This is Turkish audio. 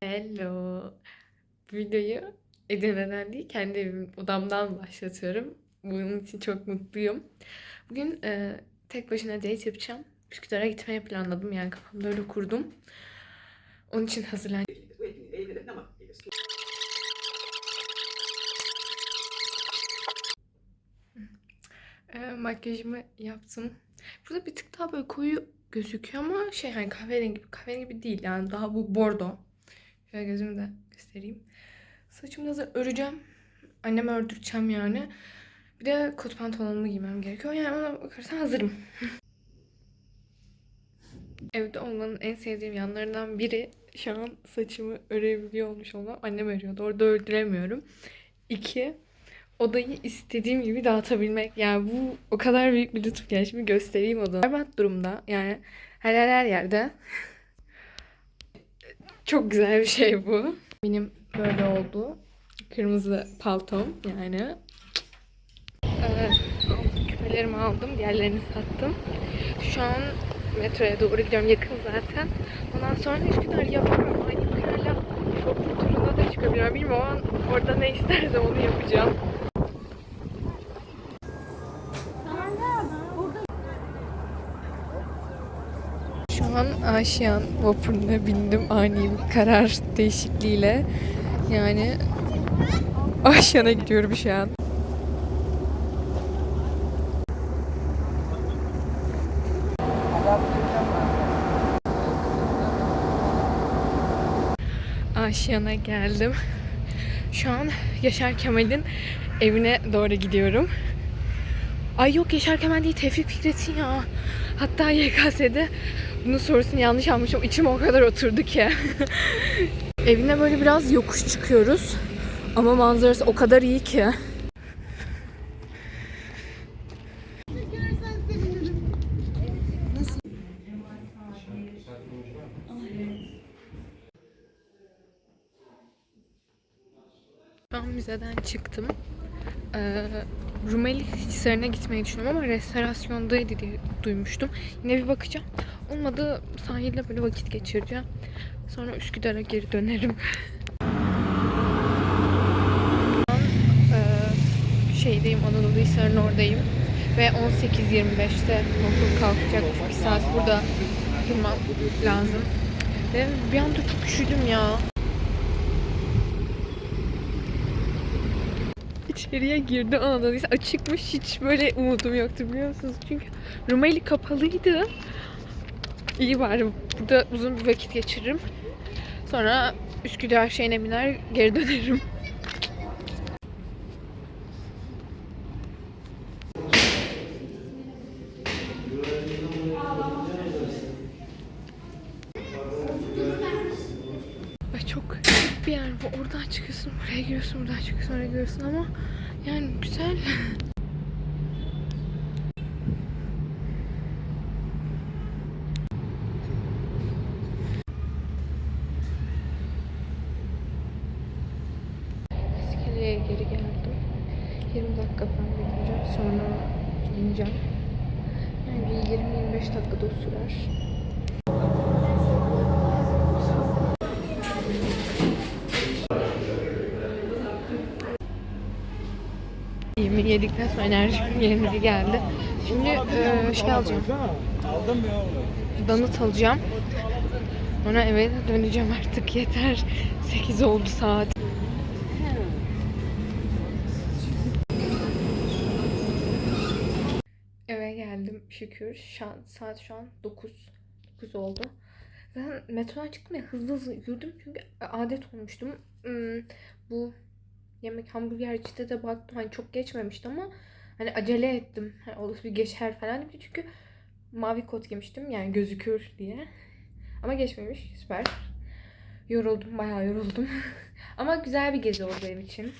Hello. Videoyu Edirne'den değil kendi evim odamdan başlatıyorum. Bunun için çok mutluyum. Bugün e, tek başına date yapacağım. Üsküdar'a gitmeyi planladım yani kafamda öyle kurdum. Onun için hazırlan. E, makyajımı yaptım. Burada bir tık daha böyle koyu gözüküyor ama şey hani kahverengi kahverengi gibi değil yani daha bu bordo. Şöyle gözümü de göstereyim. Saçımı da öreceğim. Anneme ördüreceğim yani. Bir de kot pantolonumu giymem gerekiyor. Yani ona bakarsan hazırım. Evde olmanın en sevdiğim yanlarından biri şu an saçımı örebiliyor olmuş olmam. Annem örüyordu. Orada ördüremiyorum. İki, odayı istediğim gibi dağıtabilmek. Yani bu o kadar büyük bir lütuf. Yani şimdi göstereyim odamı. Berbat durumda. Yani her yer her yerde. Çok güzel bir şey bu. Benim böyle oldu. Kırmızı paltom yani. Ee, küpelerimi aldım. Diğerlerini sattım. Şu an metroya doğru gidiyorum. Yakın zaten. Ondan sonra Üsküdar yapıyorum. Aynı yukarıyla vapur turuna da çıkabiliyorum. Bilmiyorum ama orada ne istersem onu yapacağım. Şu an Aşiyan vapuruna bindim ani bir karar değişikliğiyle. Yani Aşiyan'a gidiyorum şu an. Aşiyan'a geldim. Şu an Yaşar Kemal'in evine doğru gidiyorum. Ay yok Yaşar Kemal değil Tevfik Fikret'in ya. Hatta YKS'de bunun sorusunu yanlış almışım. İçim o kadar oturdu ki. Evine böyle biraz yokuş çıkıyoruz. Ama manzarası o kadar iyi ki. Ben müzeden çıktım. Ee, Rumeli Hisarı'na gitmeyi düşünüyorum ama restorasyondaydı diye duymuştum. Yine bir bakacağım. Olmadı sahilde böyle vakit geçireceğim. Sonra Üsküdar'a geri dönerim. Şu an e, şeydeyim Anadolu Hisarı'nın oradayım. Ve 18.25'te okul kalkacak. Bir saat burada durmam lazım. Ve bir anda çok üşüdüm ya. İçeriye girdi Anadolu Lisesi. Açıkmış hiç böyle umudum yoktu biliyor musunuz? Çünkü Rumeli kapalıydı. İyi bari burada uzun bir vakit geçiririm. Sonra Üsküdar şeyine biner geri dönerim. Bir yer bu. Oradan çıkıyorsun, buraya giriyorsun, buradan çıkıyorsun, oraya giriyorsun ama yani güzel. İskeleye geri geldim. 20 dakika falan bekleyeceğim. Sonra ineceğim. Yani bir 20-25 dakikada sürer. Yemeği yedikten sonra enerjim yerine geldi. Şimdi e, şey alacağım. Donut alacağım. Sonra eve döneceğim artık yeter. 8 oldu saat. Geldim şükür. Şu an, saat şu an 9. 9 oldu. Ben metrodan çıktım ya hızlı hızlı yürüdüm çünkü adet olmuştum. Hmm, bu yemek hamburgercide de baktım hani çok geçmemişti ama hani acele ettim. Hani olası bir geçer falan demiştim çünkü mavi kot giymiştim yani gözükür diye. Ama geçmemiş süper. Yoruldum bayağı yoruldum. ama güzel bir gezi oldu benim için.